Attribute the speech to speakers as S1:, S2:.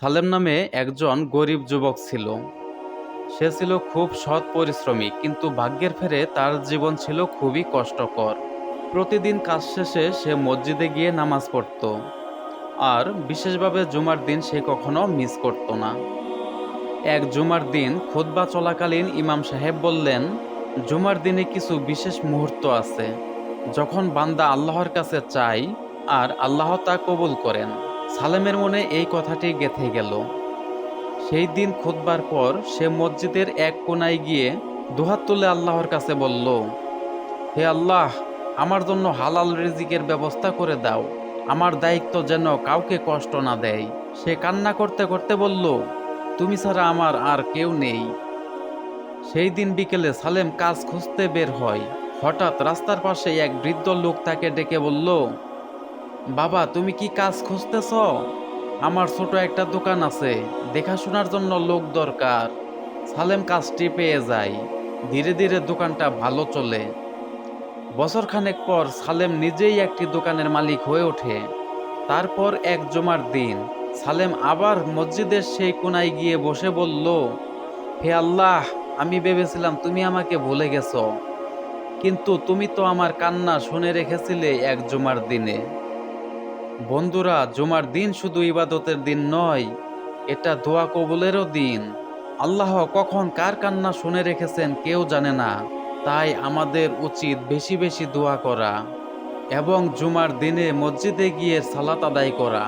S1: সালেম নামে একজন গরিব যুবক ছিল। সে ছিল খুব সৎ পরিশ্রমী, কিন্তু ভাগ্যের ফেরে তার জীবন ছিল খুবই কষ্টকর। প্রতিদিন কাজ শেষে সে মসজিদে গিয়ে নামাজ পড়ত। আর বিশেষভাবে জুমার দিন সে কখনো মিস করত না। এক জুমার দিন খুতবা চলাকালীন ইমাম সাহেব বললেন, জুমার দিনে কিছু বিশেষ মুহূর্ত আছে। যখন বান্দা আল্লাহর কাছে চাই আর আল্লাহ তা কবুল করেন। সালেমের মনে এই কথাটি গেঁথে গেল। সেই দিন খুতবার পর সে মসজিদের এক কোনায় গিয়ে দুহাত তুলে আল্লাহর কাছে বলল, হে আল্লাহ, আমার জন্য হালাল রিজিকের ব্যবস্থা করে দাও। আমার দায়িত্ব যেন কাউকে কষ্ট না দেয়। সে কান্না করতে করতে বলল, তুমি ছাড়া আমার আর কেউ নেই। সেই দিন বিকেলে সালেম কাজ খুঁজতে বের হয়। হঠাৎ রাস্তার পাশে এক বৃদ্ধ লোক তাকে ডেকে বলল বাবা, তুমি কি কাজ খুঁজতেছ? আমার ছোট একটা দোকান আছে, দেখাশোনার জন্য লোক দরকার। সালেম কাজটি পেয়ে যায়। ধীরে ধীরে দোকানটা ভালো চলে। বছরখানেক পর সালেম নিজেই একটি দোকানের মালিক হয়ে ওঠে। তারপর এক জমার দিন, সালেম আবার মসজিদের সেই কোনায় গিয়ে বসে বলল, হে আল্লাহ, আমি ভেবেছিলাম তুমি আমাকে ভুলে গেছো। কিন্তু তুমি তো আমার কান্না শুনে রেখেছিলে এক জুমার দিনে। বন্ধুরা, জুমার দিন শুধু ইবাদতের দিন নয়, এটা দোয়া কবুলেরও দিন। আল্লাহ কখন কার কান্না শুনে রেখেছেন কেউ জানে না, তাই আমাদের উচিত বেশি বেশি দোয়া করা এবং জুমার দিনে মসজিদে গিয়ে সালাত আদায় করা।